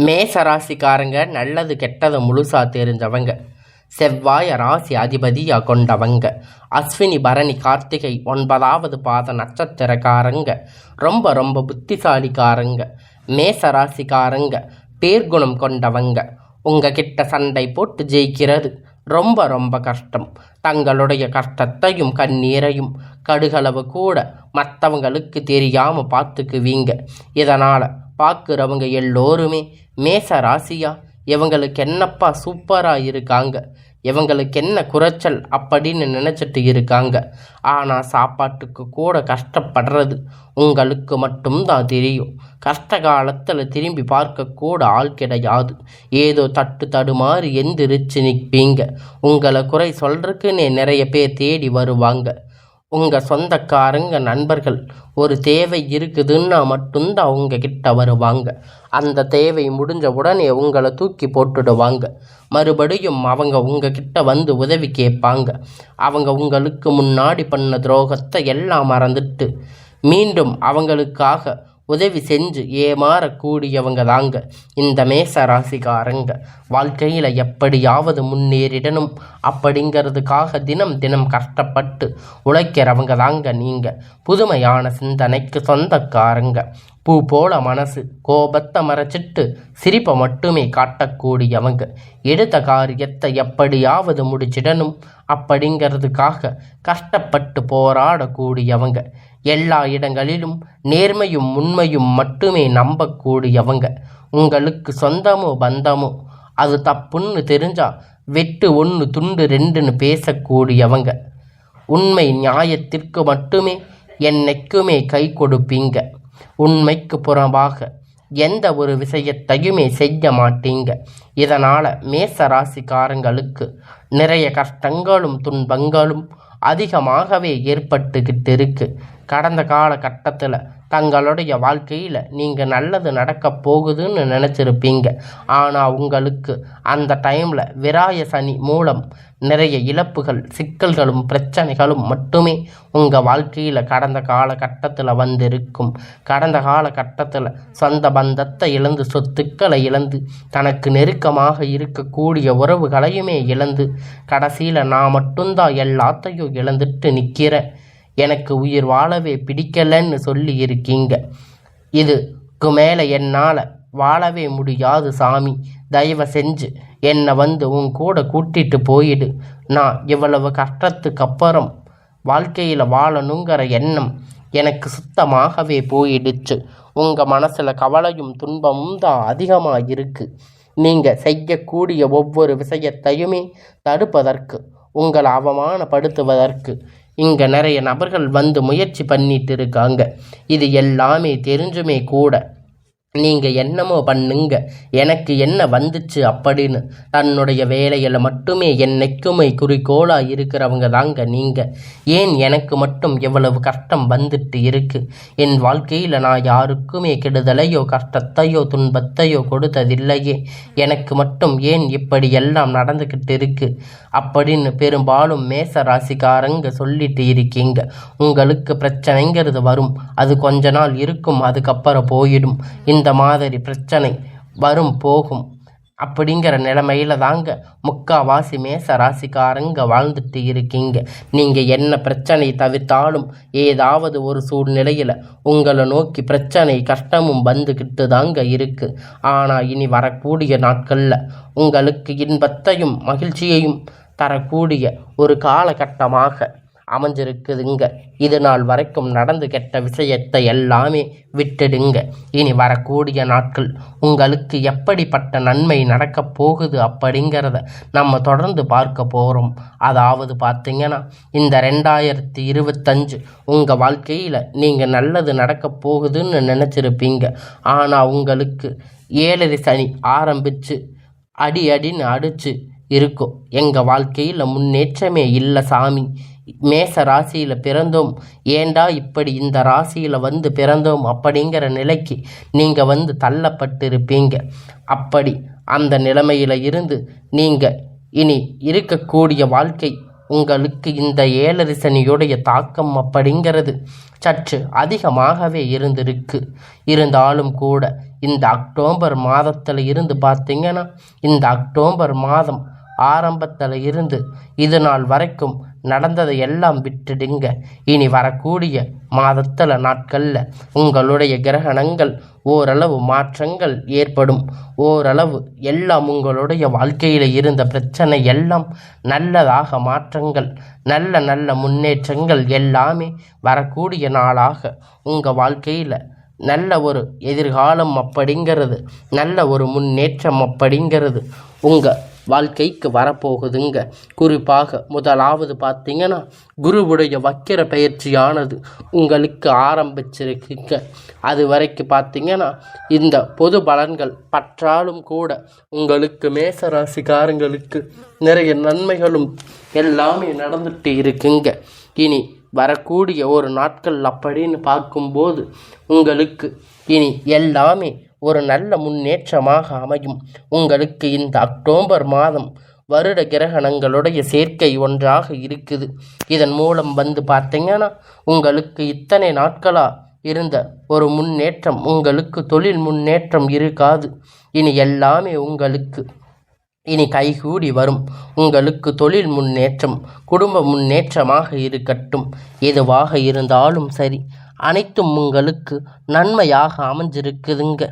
மேச ராசிக்காரங்க நல்லது கெட்டது முழுசா தெரிஞ்சவங்க. செவ்வாய ராசி அதிபதியாக கொண்டவங்க. அஸ்வினி பரணி கார்த்திகை ஒன்பதாவது பாத நட்சத்திரக்காரங்க. ரொம்ப ரொம்ப புத்திசாலிக்காரங்க. மேச ராசிக்காரங்க பேர்குணம் கொண்டவங்க. உங்ககிட்ட சண்டை போட்டு ஜெயிக்கிறது ரொம்ப ரொம்ப கஷ்டம். தங்களுடைய கஷ்டத்தையும் கண்ணீரையும் கடுகளவு கூட மற்றவங்களுக்கு தெரியாமல் பார்த்துக்குவீங்க. இதனால் பார்க்குறவங்க எல்லோருமே மேச ராசியா இவங்களுக்கு என்னப்பா சூப்பராக இருக்காங்க? இவங்களுக்கு என்ன குறைச்சல் அப்படின்னு நினச்சிட்டு இருக்காங்க. ஆனால் சாப்பாட்டுக்கு கூட கஷ்டப்படுறது உங்களுக்கு மட்டும்தான் தெரியும். கஷ்ட காலத்தில் திரும்பி பார்க்கக்கூட ஆள் கிடையாது. ஏதோ தட்டு தடுமாறி எந்திரிச்சு நிற்பீங்க உங்களை குறை சொல்கிறதுக்குன்னே நிறைய பேர் தேடி வருவாங்க. உங்கள் சொந்தக்காரங்க நண்பர்கள் ஒரு தேவை இருக்குதுன்னா மட்டும்தான் அவங்க கிட்ட வருவாங்க. அந்த தேவை முடிஞ்ச உடனே உங்களை தூக்கி போட்டுடுவாங்க. மறுபடியும் அவங்க உங்ககிட்ட வந்து உதவி கேட்பாங்க. அவங்க உங்களுக்கு முன்னாடி பண்ண துரோகத்தை எல்லாம் மறந்துட்டு மீண்டும் அவங்களுக்காக உதவி செஞ்சு ஏமாறக்கூடியவங்க தாங்க இந்த மேச ராசிக்காரங்க வாழ்க்கையில் எப்படியாவது முன்னேறிடணும். அப்படிங்கிறதுக்காக தினம் தினம் கஷ்டப்பட்டு உழைக்கிறவங்க தாங்க நீங்கள் புதுமையான சிந்தனைக்கு சொந்தக்காரங்க. பூ போல மனசு கோபத்தை மறைச்சிட்டு சிரிப்பை மட்டுமே காட்டக்கூடியவங்க. எடுத்த காரியத்தை எப்படியாவது முடிச்சிடணும். அப்படிங்கிறதுக்காக கஷ்டப்பட்டு போராடக்கூடியவங்க. எல்லா இடங்களிலும் நேர்மையும் உண்மையும் மட்டுமே நம்பக்கூடியவங்க. உங்களுக்கு சொந்தமோ பந்தமோ அது தப்புன்னு தெரிஞ்சா வெட்டு ஒன்று துண்டு ரெண்டுன்னு பேசக்கூடியவங்க. உண்மை நியாயத்திற்கு மட்டுமே என்னைக்குமே கை கொடுப்பீங்க. உண்மைக்கு புறம்பாக எந்த ஒரு விஷயத்தையுமே செய்ய மாட்டீங்க. இதனால் மேச ராசிக்காரங்களுக்கு நிறைய கஷ்டங்களும் துன்பங்களும் அதிகமாகவே ஏற்பட்டுக்கிட்டு இருக்குது கடந்த காலகட்டத்தில் தங்களுடைய வாழ்க்கையில் நீங்கள் நல்லது நடக்க போகுதுன்னு நினச்சிருப்பீங்க. ஆனால் உங்களுக்கு அந்த டைமில் விராய சனி மூலம் நிறைய இழப்புகள் சிக்கல்களும் பிரச்சனைகளும் மட்டுமே உங்கள் வாழ்க்கையில் கடந்த காலகட்டத்தில் வந்திருக்கும். கடந்த காலகட்டத்தில் சொந்த பந்தத்தை இழந்து சொத்துக்களை இழந்து தனக்கு நெருக்கமாக இருக்கக்கூடிய உறவுகளையுமே இழந்து கடைசியில் நான் மட்டும்தான் எல்லாத்தையும் இழந்துட்டு நிற்கிறேன் எனக்கு உயிர் வாழவே பிடிக்கலன்னு சொல்லி இருக்கீங்க. இதுக்கு மேலே என்னால் வாழவே முடியாது சாமி. தயவு செஞ்சு என்னை வந்து உன் கூட கூட்டிட்டு போயிடு. நான் இவ்வளவு கஷ்டத்துக்கு அப்புறம் வாழ்க்கையில் வாழணுங்கிற எண்ணம் எனக்கு சுத்தமாகவே போயிடுச்சு. உங்கள் மனசில் கவலையும் துன்பமும் தான் அதிகமாக இருக்குது நீங்கள் செய்யக்கூடிய ஒவ்வொரு விஷயத்தையுமே தடுப்பதற்கு உங்களை அவமானப்படுத்துவதற்கு இங்கே நிறைய நபர்கள் வந்து முயற்சி பண்ணிட்டு இருக்காங்க. இது எல்லாமே தெரிஞ்சுமே கூட. நீங்கள் என்னமோ பண்ணுங்க. எனக்கு என்ன வந்துச்சு அப்படின்னு. தன்னுடைய வேலையில் மட்டுமே என்னைக்குமே குறிக்கோளாக இருக்கிறவங்க தாங்க நீங்கள் ஏன் எனக்கு மட்டும் எவ்வளவு கஷ்டம் வந்துட்டு இருக்கு? என் வாழ்க்கையில் நான் யாருக்குமே கெடுதலையோ கஷ்டத்தையோ துன்பத்தையோ கொடுத்ததில்லையே. எனக்கு மட்டும் ஏன் இப்படி எல்லாம் நடந்துக்கிட்டு இருக்கு? அப்படின்னு பெரும்பாலும் மேச ராசிக்காரங்க சொல்லிட்டு இருக்கீங்க. உங்களுக்கு பிரச்சனைங்கிறது வரும். அது கொஞ்ச நாள் இருக்கும் அதுக்கப்புறம் போயிடும். இந்த இந்த மாதிரி பிரச்சனை வரும் போகும். அப்படிங்கிற நிலமையில தாங்க முக்காவாசி மேச ராசிக்காரங்க வாழ்ந்துட்டு இருக்கீங்க. நீங்கள் என்ன பிரச்சனை தவிர்த்தாலும் ஏதாவது ஒரு சூழ்நிலையில் உங்களை நோக்கி பிரச்சனை கஷ்டமும் வந்துக்கிட்டு தாங்க இருக்கு. ஆனால் இனி வரக்கூடிய நாட்களில் உங்களுக்கு இன்பத்தையும் மகிழ்ச்சியையும் தரக்கூடிய ஒரு காலகட்டமாக அமைஞ்சிருக்குதுங்க. இது நாள் வரைக்கும் நடந்து கெட்ட விஷயத்தை எல்லாமே விட்டுடுங்க. இனி வரக்கூடிய நாட்கள் உங்களுக்கு எப்படிப்பட்ட நன்மை நடக்கப் போகுது அப்படிங்கிறத நம்ம தொடர்ந்து பார்க்க போகிறோம் அதாவது பார்த்தீங்கன்னா இந்த ரெண்டாயிரத்தி இருபத்தஞ்சு உங்கள் வாழ்க்கையில் நீங்கள் நல்லது நடக்கப் போகுதுன்னு நினச்சிருப்பீங்க. ஆனால் உங்களுக்கு ஏழரை சனி ஆரம்பித்து அடி அடின்னு அடித்து இருக்கும். எங்கள் வாழ்க்கையில் முன்னேற்றமே இல்லை சாமி. மேச ராசியில் பிறந்தோம். ஏண்டா இப்படி இந்த ராசியில் வந்து பிறந்தோம் அப்படிங்கிற நிலைக்கு நீங்கள் வந்து தள்ளப்பட்டிருப்பீங்க. அப்படி அந்த நிலைமையில் இருந்து நீங்கள் இனி இருக்கக்கூடிய வாழ்க்கை உங்களுக்கு இந்த ஏழரை சனியுடைய தாக்கம் அப்படிங்கிறது சற்று அதிகமாகவே இருந்திருக்கு. இருந்தாலும் கூட இந்த அக்டோபர் மாதத்தில் இருந்து பார்த்தீங்கன்னா இந்த அக்டோபர் மாதம் ஆரம்பத்தில் இருந்து இது நாள் வரைக்கும் நடந்ததை எல்லாம் விட்டுடுங்க. இனி வரக்கூடிய மாதத்தில் நாட்களில் உங்களுடைய கிரகணங்கள் ஓரளவு மாற்றங்கள் ஏற்படும். ஓரளவு எல்லாம் உங்களுடைய வாழ்க்கையில் இருந்த பிரச்சனை எல்லாம் நல்லதாக மாற்றங்கள் நல்ல நல்ல முன்னேற்றங்கள் எல்லாமே வரக்கூடிய நாளாக உங்கள் வாழ்க்கையில். நல்ல ஒரு எதிர்காலம் அப்படிங்கிறது நல்ல ஒரு முன்னேற்றம் அப்படிங்கிறது உங்கள் வாழ்க்கைக்கு வரப்போகுதுங்க. குறிப்பாக முதலாவது பார்த்தீங்கன்னா குருவுடைய வக்கிர பயிற்சியானது உங்களுக்கு ஆரம்பிச்சிருக்குங்க. அது வரைக்கும் பார்த்தீங்கன்னா இந்த பொது பலன்கள் பற்றாலும் கூட உங்களுக்கு மேசராசிக்காரங்களுக்கு நிறைய நன்மைகளும் எல்லாமே நடந்துட்டு இருக்குங்க. இனி வரக்கூடிய ஒரு நாட்கள் அப்படின்னு பார்க்கும்போது உங்களுக்கு இனி எல்லாமே ஒரு நல்ல முன்னேற்றமாக அமையும். உங்களுக்கு இந்த அக்டோபர் மாதம் வருட கிரகணங்களுடைய சேர்க்கை ஒன்றாக இருக்குது. இதன் மூலம் வந்து பார்த்தீங்கன்னா உங்களுக்கு இத்தனை நாட்களாக இருந்த ஒரு முன்னேற்றம் உங்களுக்கு தொழில் முன்னேற்றம் இருக்காது. இனி எல்லாமே உங்களுக்கு இனி கைகூடி வரும். உங்களுக்கு தொழில் முன்னேற்றம் குடும்ப முன்னேற்றமாக இருக்கட்டும். எதுவாக இருந்தாலும் சரி. அனைத்தும் உங்களுக்கு நன்மையாக அமைஞ்சிருக்குதுங்க.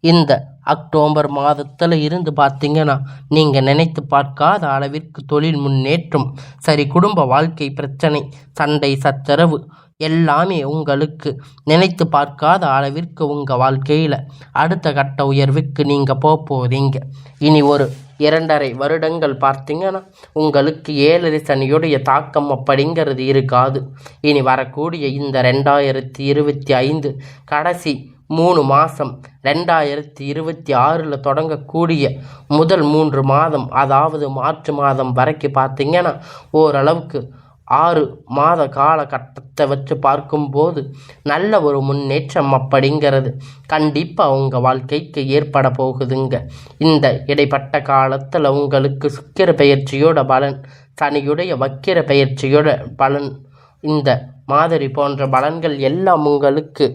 இந்த அக்டோபர் மாதத்தில் இருந்து பார்த்தீங்கன்னா நீங்கள் நினைத்து பார்க்காத அளவிற்கு தொழில் முன்னேற்றம் சரி குடும்ப வாழ்க்கை பிரச்சனை சண்டை சச்சரவு எல்லாமே உங்களுக்கு நினைத்து பார்க்காத அளவிற்கு உங்கள் வாழ்க்கையில் அடுத்த கட்ட உயர்வுக்கு நீங்கள் போக போகிறீங்க இனி ஒரு இரண்டரை வருடங்கள் பார்த்தீங்கன்னா உங்களுக்கு ஏழரை சனியுடைய தாக்கம் அப்படிங்கிறது இருக்காது. இனி வரக்கூடிய இந்த ரெண்டாயிரத்தி இருபத்தி ஐந்து கடைசி மூணு மாதம் ரெண்டாயிரத்தி இருபத்தி ஆறில் தொடங்கக்கூடிய முதல் மூன்று மாதம் அதாவது மார்ச் மாதம் வரைக்கும் பார்த்திங்கன்னா ஓரளவுக்கு ஆறு மாத காலகட்டத்தை வச்சு பார்க்கும்போது நல்ல ஒரு முன்னேற்றம் அப்படிங்கிறது கண்டிப்பாக உங்கள் வாழ்க்கைக்கு ஏற்பட போகுதுங்க. இந்த இடைப்பட்ட காலத்தில் உங்களுக்கு சுக்கிர பயிற்சியோட பலன் சனியுடைய வக்கிர பயிற்சியோட பலன் இந்த மாதிரி போன்ற பலன்கள் எல்லாம் உங்களுக்கு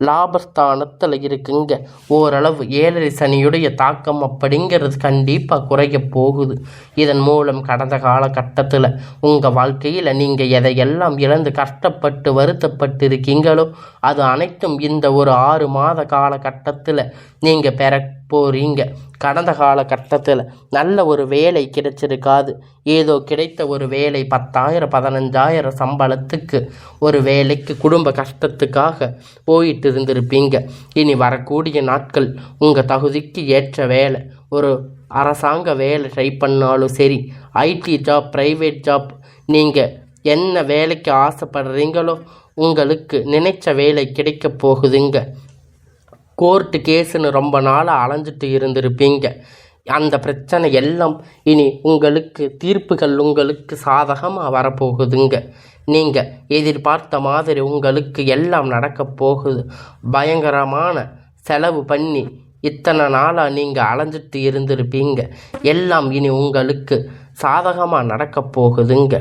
லாபஸ்தானத்தில் இருக்குங்க. ஓரளவு ஏழரை சனியுடைய தாக்கம் அப்படிங்கிறது கண்டிப்பாக குறைய போகுது. இதன் மூலம் கடந்த காலகட்டத்தில் உங்கள் வாழ்க்கையில் நீங்கள் எதையெல்லாம் இழந்து கஷ்டப்பட்டு வருத்தப்பட்டு இருக்கீங்களோ அது அனைத்தும் இந்த ஒரு ஆறு மாத காலகட்டத்தில் நீங்கள் பெற போகிறீங்க கடந்த காலகட்டத்தில் நல்ல ஒரு வேலை கிடைச்சிருக்காது. ஏதோ கிடைத்த ஒரு வேலை பத்தாயிரம் பதினஞ்சாயிரம் சம்பளத்துக்கு ஒரு வேலைக்கு குடும்ப கஷ்டத்துக்காக போயிட்டு இருந்திருப்பீங்க. இனி வரக்கூடிய நாட்கள் உங்கள் தகுதிக்கு ஏற்ற வேலை. ஒரு அரசாங்க வேலை ட்ரை பண்ணாலும் சரி ஐடி ஜாப் ப்ரைவேட் ஜாப் நீங்கள் என்ன வேலைக்கு ஆசைப்படுறீங்களோ உங்களுக்கு நினைச்ச வேலை கிடைக்க போகுதுங்க. கோர்ட்டு கேஸுன்னு ரொம்ப நாளாக அலைஞ்சிட்டு இருந்திருப்பீங்க. அந்த பிரச்சனை எல்லாம் இனி உங்களுக்கு தீர்ப்புகள் உங்களுக்கு சாதகமாக வரப்போகுதுங்க. நீங்கள் எதிர்பார்த்த மாதிரி உங்களுக்கு எல்லாம் நடக்கப் போகுது. பயங்கரமான செலவு பண்ணி இத்தனை நாளாக நீங்கள் அலைஞ்சிட்டு இருந்திருப்பீங்க. எல்லாம் இனி உங்களுக்கு சாதகமாக நடக்க போகுதுங்க.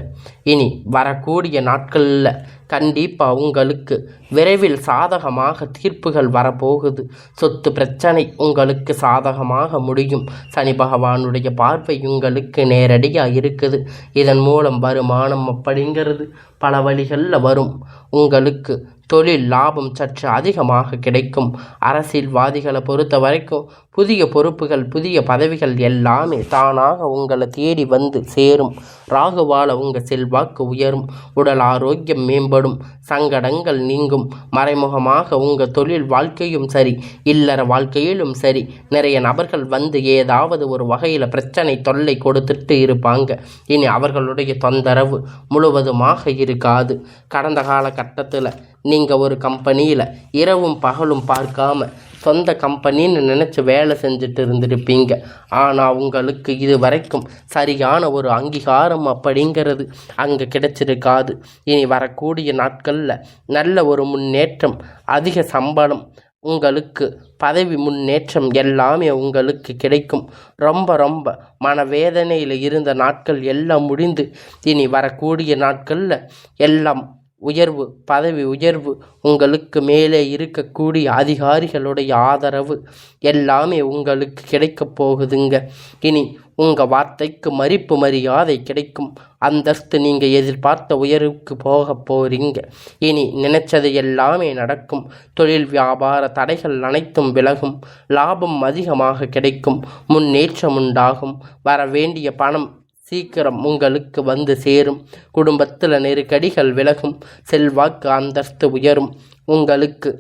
இனி வரக்கூடிய நாட்களில் கண்டிப்பாக உங்களுக்கு விரைவில் சாதகமாக தீர்ப்புகள் வரப்போகுது. சொத்து பிரச்சனை உங்களுக்கு சாதகமாக முடியும். சனி பகவானுடைய பார்வை உங்களுக்கு நேரடியாக இருக்குது. இதன் மூலம் வருமானம் அப்படிங்கிறது பல வழிகளில் வரும். உங்களுக்கு தொழில் லாபம் சற்று அதிகமாக கிடைக்கும். அரசியல்வாதிகளை பொறுத்த வரைக்கும் புதிய பொறுப்புகள் புதிய பதவிகள் எல்லாமே தானாக உங்களை தேடி வந்து சேரும். ராகுவால உங்கள் செல்வாக்கு உயரும். உடல் ஆரோக்கியம் மேம்படும். சங்கடங்கள் நீங்கும். மறைமுகமாக உங்கள் தொழில் வாழ்க்கையும் சரி இல்லற வாழ்க்கையிலும் சரி நிறைய நபர்கள் வந்து ஏதாவது ஒரு வகையில் பிரச்சனை தொல்லை கொடுத்துட்டு இருப்பாங்க. இனி அவர்களுடைய தொந்தரவு முழுவதுமாக இருக்காது. கடந்த காலகட்டத்தில் நீங்கள் ஒரு கம்பெனியில் இரவும் பகலும் பார்க்காம சொந்த கம்பெனின்னு நினச்சி வேலை செஞ்சுட்டு இருந்திருப்பீங்க. ஆனால் உங்களுக்கு இது வரைக்கும் சரியான ஒரு அங்கீகாரம் அப்படிங்கிறது அங்கே கிடைச்சிருக்காது. இனி வரக்கூடிய நாட்களில் நல்ல ஒரு முன்னேற்றம் அதிக சம்பளம் உங்களுக்கு பதவி முன்னேற்றம் எல்லாமே உங்களுக்கு கிடைக்கும். ரொம்ப ரொம்ப மனவேதனையில் இருந்த நாட்கள் எல்லாம் முடிந்து இனி வரக்கூடிய நாட்களில் எல்லாம் உயர்வு பதவி உயர்வு உங்களுக்கு மேலே இருக்கக்கூடிய அதிகாரிகளுடைய ஆதரவு எல்லாமே உங்களுக்கு கிடைக்கப் போகுதுங்க. இனி உங்கள் வார்த்தைக்கு மதிப்பு மரியாதை கிடைக்கும். அந்தஸ்து நீங்கள் எதிர்பார்த்த உயர்வுக்கு போக போகிறீங்க இனி நினைச்சது எல்லாமே நடக்கும். தொழில் வியாபார தடைகள் அனைத்தும் விலகும். லாபம் அதிகமாக கிடைக்கும். முன்னேற்றம் உண்டாகும். வர வேண்டிய பணம் சீக்கிரம் உங்களுக்கு வந்து சேரும். குடும்பத்தில் நெருக்கடிகள் விலகும். செல்வாக்கு அந்தஸ்து உயரும். உங்களுக்கு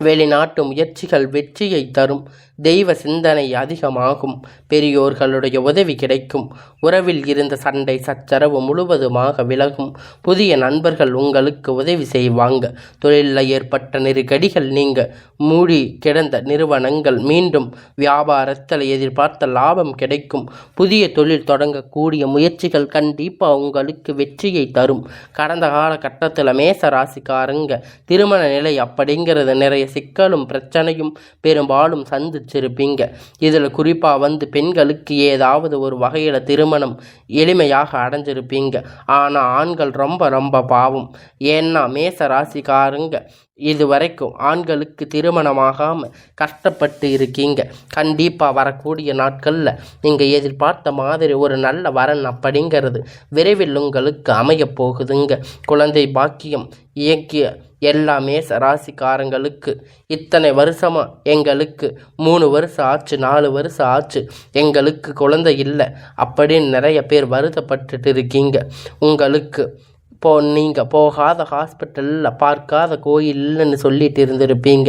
வெளிநாட்டு முயற்சிகள் வெற்றியை தரும். தெய்வ சிந்தனை அதிகமாகும். பெரியோர்களுடைய உதவி கிடைக்கும். உறவில் இருந்த சண்டை சச்சரவு முழுவதுமாக விலகும். புதிய நண்பர்கள் உங்களுக்கு உதவி செய்வாங்க. தொழிலில் ஏற்பட்ட நெருக்கடிகள் நீங்க. மூடி கிடந்த நிறுவனங்கள் மீண்டும் வியாபாரத்தில் எதிர்பார்த்த லாபம் கிடைக்கும். புதிய தொழில் தொடங்கக்கூடிய முயற்சிகள் கண்டிப்பாக உங்களுக்கு வெற்றியை தரும். கடந்த காலகட்டத்தில் மேச ராசிக்காரங்க திருமண நிலை அப்படிங்கிறது நிறைய சிக்கலும் பிரச்சனையும் பெரும்பாலும் சந்திச்சிருப்பீங்க. இதில் குறிப்பாக வந்து பெண்களுக்கு ஏதாவது ஒரு வகையில் திருமணம் எளிமையாக அடைஞ்சிருப்பீங்க. ஆனால் ஆண்கள் ரொம்ப ரொம்ப பாவம். ஏன்னா மேச ராசிக்காரங்க இது வரைக்கும் ஆண்களுக்கு திருமணமாகாமல் கஷ்டப்பட்டு இருக்கீங்க. கண்டிப்பாக வரக்கூடிய நாட்களில் நீங்கள் எதிர்பார்த்த மாதிரி ஒரு நல்ல வரன் அப்படிங்கிறது விரைவில் உங்களுக்கு அமையப் போகுதுங்க. குழந்தை பாக்கியம் இயக்கிய எல்லா மேச ராசிக்காரங்களுக்கு இத்தனை வருஷமாக எங்களுக்கு மூணு வருஷம் ஆச்சு நாலு வருஷம் ஆச்சு எங்களுக்கு குழந்தை இல்லை அப்படின்னு நிறைய பேர் வருத்தப்பட்டுட்டு இருக்கீங்க. உங்களுக்கு இப்போ நீங்கள் போகாத ஹாஸ்பிட்டலில் பார்க்காத கோயில்னு சொல்லிட்டு இருந்திருப்பீங்க.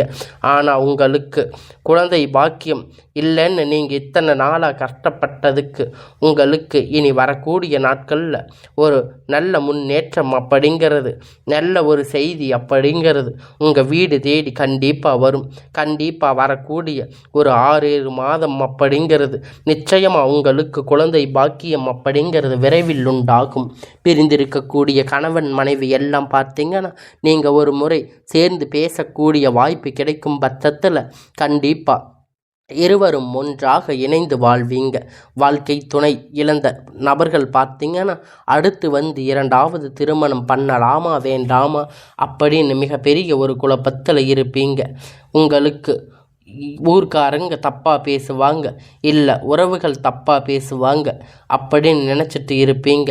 ஆனால் உங்களுக்கு குழந்தை பாக்கியம் இல்லைன்னு நீங்கள் இத்தனை நாளாக கஷ்டப்பட்டதுக்கு உங்களுக்கு இனி வரக்கூடிய நாட்களில் ஒரு நல்ல முன்னேற்றம் அப்படிங்கிறது நல்ல ஒரு செய்தி அப்படிங்கிறது உங்கள் வீடு தேடி கண்டிப்பாக வரும். கண்டிப்பாக வரக்கூடிய ஒரு ஆறு ஏழு மாதம் அப்படிங்கிறது நிச்சயமாக உங்களுக்கு குழந்தை பாக்கியம் அப்படிங்கிறது விரைவில் உண்டாகும். பிரிந்திருக்கக்கூடிய கணவன் மனைவி எல்லாம் பார்த்தீங்கன்னா நீங்கள் ஒரு முறை சேர்ந்து பேசக்கூடிய வாய்ப்பு கிடைக்கும் பட்சத்தில் கண்டிப்பாக இருவரும் ஒன்றாக இணைந்து வாழ்வீங்க. வாழ்க்கை துணை இழந்த நபர்கள் பார்த்தீங்கன்னா அடுத்து வந்து இரண்டாவது திருமணம் பண்ணலாமா வேண்டாமா அப்படின்னு மிகப்பெரிய ஒரு குழப்பத்தில் இருப்பீங்க. உங்களுக்கு ஊர்க்காரங்க தப்பாக பேசுவாங்க இல்லை உறவுகள் தப்பாக பேசுவாங்க அப்படின்னு நினச்சிட்டு இருப்பீங்க.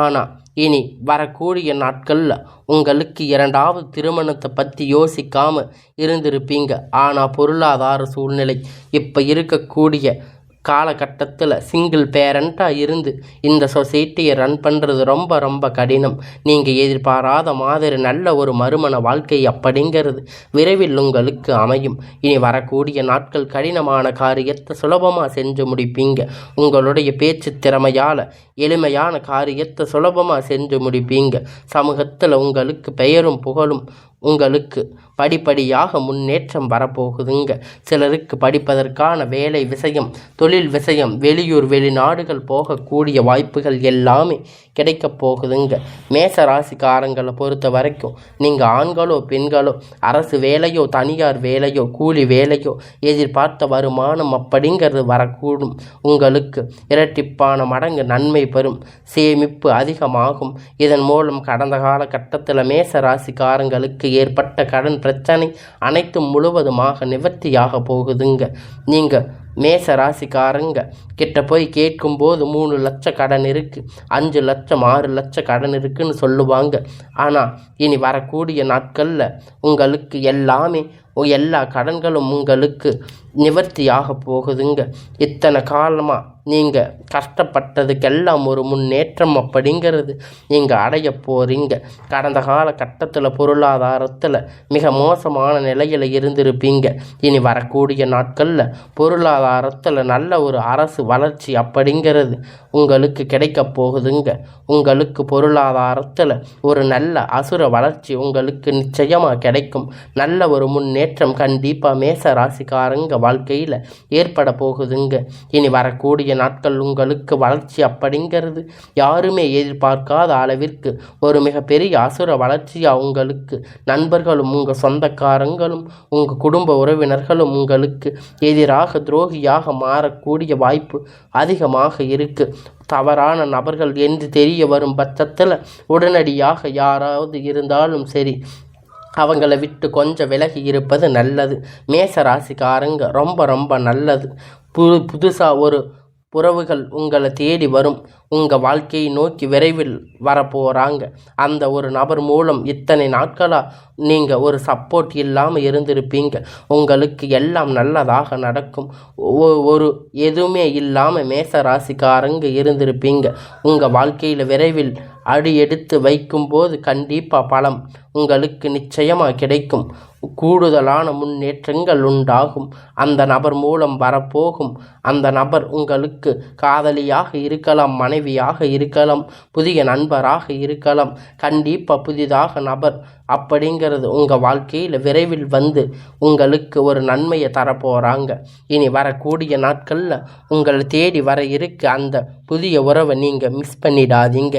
ஆனால் இனி வரக்கூடிய நாட்களில் உங்களுக்கு இரண்டாவது திருமணத்தை பற்றி யோசிக்காமல் இருந்திருப்பீங்க. ஆனால் பொருளாதார சூழ்நிலை இப்போ இருக்கக்கூடிய காலகட்டத்தில் சிங்கிள் பேரண்ட்டாக இருந்து இந்த சொசைட்டியை ரன் பண்ணுறது ரொம்ப ரொம்ப கடினம். நீங்கள் எதிர்பாராத மாதிரி நல்ல ஒரு மறுமண வாழ்க்கை அப்படிங்கிறது விரைவில் உங்களுக்கு அமையும். இனி வரக்கூடிய நாட்கள் கடினமான காரியத்தை சுலபமாக செஞ்சு முடிப்பீங்க. உங்களுடைய பேச்சு திறமையால் எளிமையான காரியத்தை சுலபமாக செஞ்சு முடிப்பீங்க. சமூகத்தில் உங்களுக்கு பெயரும் புகழும் உங்களுக்கு படிப்படியாக முன்னேற்றம் வரப்போகுதுங்க. சிலருக்கு படிப்பதற்கான வேலை விஷயம் தொழில் விஷயம் வெளியூர் வெளிநாடுகள் போகக்கூடிய வாய்ப்புகள் எல்லாமே கிடைக்கப் போகுதுங்க. மேச ராசிக்காரங்களை பொறுத்த வரைக்கும் நீங்கள் ஆண்களோ பெண்களோ அரசு வேலையோ தனியார் வேலையோ கூலி வேலையோ எதிர்பார்த்த வருமானம் அப்படிங்கிறது வரக்கூடும். உங்களுக்கு இரட்டிப்பான மடங்கு நன்மை பெறும். சேமிப்பு அதிகமாகும். இதன் மூலம் கடந்த காலகட்டத்தில் மேச ராசிக்காரங்களுக்கு ஏற்பட்ட கடன் பிரச்சனை அனைத்தும் முழுவதுமாக நிவர்த்தியாக போகுதுங்க. நீங்கள் மேச ராசிக்காரங்க கிட்ட போய் கேட்கும்போது மூணு லட்சம் கடன் இருக்குது அஞ்சு லட்சம் ஆறு லட்சம் கடன் இருக்குன்னு சொல்லுவாங்க. ஆனால் இனி வரக்கூடிய நாட்களில் உங்களுக்கு எல்லாமே எல்லா கடன்களும் உங்களுக்கு நிவர்த்தியாக போகுதுங்க. இத்தனை காலமாக நீங்கள் கஷ்டப்பட்டதுக்கெல்லாம் ஒரு முன்னேற்றம் அப்படிங்கிறது நீங்கள் அடைய போகிறீங்க கடந்த காலகட்டத்தில் பொருளாதாரத்தில் மிக மோசமான நிலையில் இருந்திருப்பீங்க. இனி வரக்கூடிய நாட்களில் பொருளாதாரத்தில் நல்ல ஒரு அரசு வளர்ச்சி அப்படிங்கிறது உங்களுக்கு கிடைக்க போகுதுங்க. உங்களுக்கு பொருளாதாரத்தில் ஒரு நல்ல அசுர வளர்ச்சி உங்களுக்கு நிச்சயமாக கிடைக்கும். நல்ல ஒரு முன்னே முன்னேற்றம் கண்டிப்பாக மேச ராசிக்காரங்க வாழ்க்கையில் ஏற்பட போகுதுங்க. இனி வரக்கூடிய நாட்கள் உங்களுக்கு வளர்ச்சி அப்படிங்கிறது யாருமே எதிர்பார்க்காத அளவிற்கு ஒரு மிகப்பெரிய அசுர வளர்ச்சியாக உங்களுக்கு நண்பர்களும் உங்கள் சொந்தக்காரங்களும் உங்கள் குடும்ப உறவினர்களும் உங்களுக்கு எதிராக துரோகியாக மாறக்கூடிய வாய்ப்பு அதிகமாக இருக்குது தவறான நபர்கள் என்று தெரிய வரும் பட்சத்தில் உடனடியாக யாராவது இருந்தாலும் சரி அவங்கள விட்டு கொஞ்சம் விலகி இருப்பது நல்லது. மேச ராசிக்காரங்க ரொம்ப ரொம்ப நல்லது. புது புதுசாக ஒரு உறவுகள் உங்களை தேடி வரும். உங்கள் வாழ்க்கையை நோக்கி விரைவில் வரப்போகிறாங்க அந்த ஒரு நபர் மூலம் இத்தனை நாட்களாக நீங்கள் ஒரு சப்போர்ட் இல்லாமல் இருந்திருப்பீங்க. உங்களுக்கு எல்லாம் நல்லதாக நடக்கும். ஒ- ஒரு எதுவுமே இல்லாமல் மேச ராசிக்காரங்க இருந்திருப்பீங்க. உங்கள் வாழ்க்கையில் விரைவில் அடி எடுத்து வைக்கும்போது கண்டிப்பாக பலம் உங்களுக்கு நிச்சயமாக கிடைக்கும். கூடுதலான முன்னேற்றங்கள் உண்டாகும். அந்த நபர் மூலம் வரப்போகும். அந்த நபர் உங்களுக்கு காதலியாக இருக்கலாம் மனைவியாக இருக்கலாம் புதிய நண்பராக இருக்கலாம். கண்டிப்பாக புதிதாக நபர் அப்படிங்கிறது உங்கள் வாழ்க்கையில் விரைவில் வந்து உங்களுக்கு ஒரு நன்மையை தரப்போகிறாங்க இனி வரக்கூடிய நாட்களில் உங்களை தேடி வர இருக்க அந்த புதிய உறவை நீங்கள் மிஸ் பண்ணிடாதீங்க.